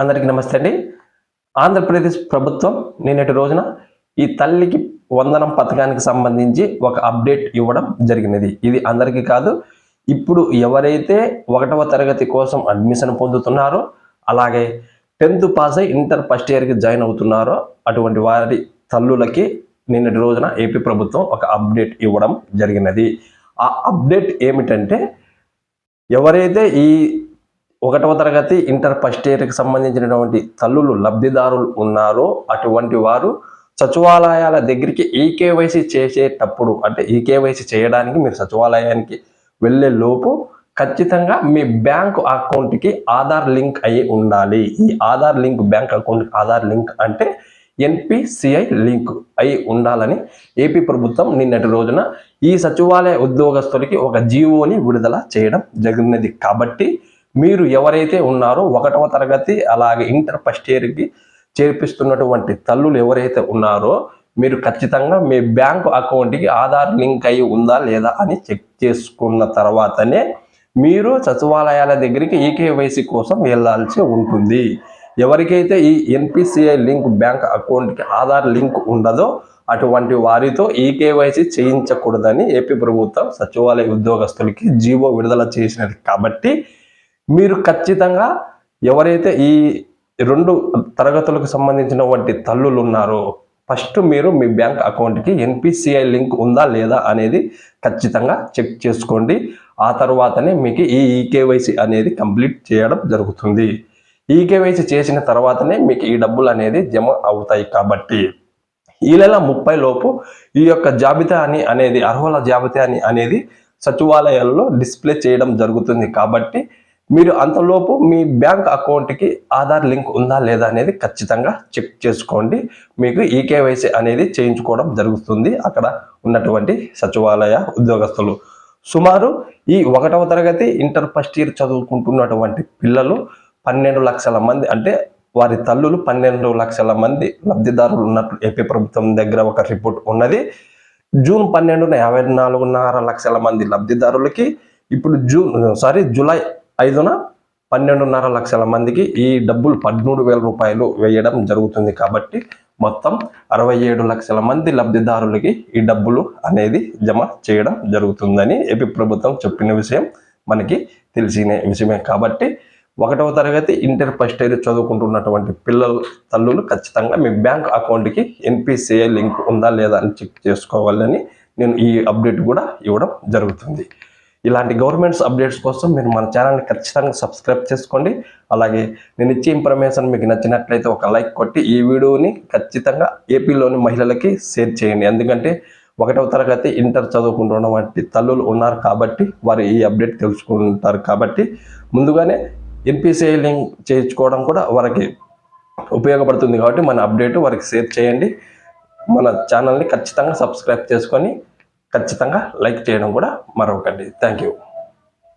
అందరికీ నమస్తే అండి. ఆంధ్రప్రదేశ్ ప్రభుత్వం నిన్నటి రోజున ఈ తల్లికి వందనం పథకానికి సంబంధించి ఒక అప్డేట్ ఇవ్వడం జరిగినది. ఇది అందరికీ కాదు ఇప్పుడు ఎవరైతే ఒకటవ తరగతి కోసం అడ్మిషన్ పొందుతున్నారో అలాగే టెన్త్ పాస్ అయి ఇంటర్ ఫస్ట్ ఇయర్కి జాయిన్ అవుతున్నారో అటువంటి వారి తల్లులకి నిన్నటి రోజున ఏపీ ప్రభుత్వం ఒక అప్డేట్ ఇవ్వడం జరిగినది. ఆ అప్డేట్ ఏమిటంటే ఎవరైతే ఈ ఒకటవ తరగతి ఇంటర్ ఫస్ట్ ఇయర్కి సంబంధించినటువంటి తల్లులు లబ్ధిదారులు ఉన్నారో అటువంటి వారు సచివాలయాల దగ్గరికి ఈకేవైసీ చేసేటప్పుడు అంటే ఈకేవైసీ చేయడానికి మీరు సచివాలయానికి వెళ్ళే లోపు ఖచ్చితంగా మీ బ్యాంక్ అకౌంట్కి ఆధార్ లింక్ అయి ఉండాలి. ఈ ఆధార్ లింక్ బ్యాంక్ అకౌంట్కి ఆధార్ లింక్ అంటే ఎన్పిసిఐ లింక్ అయి ఉండాలని ఏపీ ప్రభుత్వం నిన్నటి రోజున ఈ సచివాలయ ఉద్యోగస్తులకి ఒక జీవోని విడుదల చేయడం జరిగినది. కాబట్టి మీరు ఎవరైతే ఉన్నారో ఒకటవ తరగతి అలాగే ఇంటర్ ఫస్ట్ ఇయర్కి చేర్పిస్తున్నటువంటి తల్లులు ఎవరైతే ఉన్నారో మీరు ఖచ్చితంగా మీ బ్యాంకు అకౌంట్కి ఆధార్ లింక్ అయి ఉందా లేదా అని చెక్ చేసుకున్న తర్వాతనే మీరు సచివాలయాల దగ్గరికి ఈకేవైసీ కోసం వెళ్ళాల్సి ఉంటుంది. ఎవరికైతే ఈ ఎన్పిసిఐ లింక్ బ్యాంక్ అకౌంట్కి ఆధార్ లింక్ ఉండదో అటువంటి వారితో ఈకేవైసీ చేయించకూడదని ఏపీ ప్రభుత్వం సచివాలయ ఉద్యోగస్తులకి జీవో విడుదల చేసినది. కాబట్టి మీరు ఖచ్చితంగా ఎవరైతే ఈ రెండు తరగతులకు సంబంధించిన వంటి తల్లులు ఉన్నారో ఫస్ట్ మీరు మీ బ్యాంక్ అకౌంట్కి ఎన్పిసిఐ లింక్ ఉందా లేదా అనేది ఖచ్చితంగా చెక్ చేసుకోండి. ఆ తర్వాతనే మీకు ఈ ఈకేవైసీ అనేది కంప్లీట్ చేయడం జరుగుతుంది. ఈకేవైసీ చేసిన తర్వాతనే మీకు ఈ డబ్బులు అనేది జమ అవుతాయి కాబట్టి. ఈ నెల ముప్పై లోపు ఈ యొక్క జాబితా అని అనేది అర్హుల జాబితా అని అనేది సచివాలయాల్లో డిస్ప్లే చేయడం జరుగుతుంది కాబట్టి మీరు అంతలోపు మీ బ్యాంక్ అకౌంట్కి ఆధార్ లింక్ ఉందా లేదా అనేది ఖచ్చితంగా చెక్ చేసుకోండి. మీకు ఈకేవైసీ అనేది చేయించుకోవడం జరుగుతుంది. అక్కడ ఉన్నటువంటి సచివాలయ ఉద్యోగస్తులు. సుమారు ఈ ఒకటవ తరగతి ఇంటర్ ఫస్ట్ ఇయర్ చదువుకుంటున్నటువంటి పిల్లలు పన్నెండు లక్షల మంది అంటే వారి తల్లులు పన్నెండు లక్షల మంది లబ్ధిదారులు ఉన్నట్లు ఏపీ ప్రభుత్వం దగ్గర ఒక రిపోర్ట్ ఉన్నది. జూన్ పన్నెండున యాభై నాలుగున్నర లక్షల మంది లబ్ధిదారులకి ఇప్పుడు జూన్ సారీ జూలై ఐదున పన్నెండున్నర లక్షల మందికి ఈ డబ్బులు పదమూడు వేల రూపాయలు వేయడం జరుగుతుంది కాబట్టి మొత్తం అరవై ఏడు లక్షల మంది లబ్ధిదారులకి ఈ డబ్బులు అనేది జమ చేయడం జరుగుతుందని ఏపీ ప్రభుత్వం చెప్పిన విషయం మనకి తెలిసిన విషయమే. కాబట్టి ఒకటవ తరగతి ఇంటర్ ఫస్ట్ ఇయర్ చదువుకుంటున్నటువంటి పిల్లల తల్లులు ఖచ్చితంగా మీ బ్యాంక్ అకౌంట్కి ఎన్పిసిఐ లింక్ ఉందా లేదా అని చెక్ చేసుకోవాలని నేను ఈ అప్డేట్ కూడా ఇవ్వడం జరుగుతుంది. ఇలాంటి గవర్నమెంట్స్ అప్డేట్స్ కోసం మీరు మన ఛానల్ని ఖచ్చితంగా సబ్స్క్రైబ్ చేసుకోండి. అలాగే నేను ఇచ్చే ఇన్ఫర్మేషన్ మీకు నచ్చినట్లయితే ఒక లైక్ కొట్టి ఈ వీడియోని ఖచ్చితంగా ఏపీలోని మహిళలకి షేర్ చేయండి. ఎందుకంటే ఒకటవ తరగతి ఇంటర్ చదువుకుంటున్న వంటి తల్లులు ఉన్నారు కాబట్టి వారు ఈ అప్డేట్ తెలుసుకుంటారు కాబట్టి ముందుగానే ఎన్పిసిఐ లింక్ చేయించుకోవడం కూడా వారికి ఉపయోగపడుతుంది కాబట్టి మన అప్డేట్ వారికి షేర్ చేయండి. మన ఛానల్ని ఖచ్చితంగా సబ్స్క్రైబ్ చేసుకొని ఖచ్చితంగా లైక్ చేయడం కూడా మరొకండి థ్యాంక్ యూ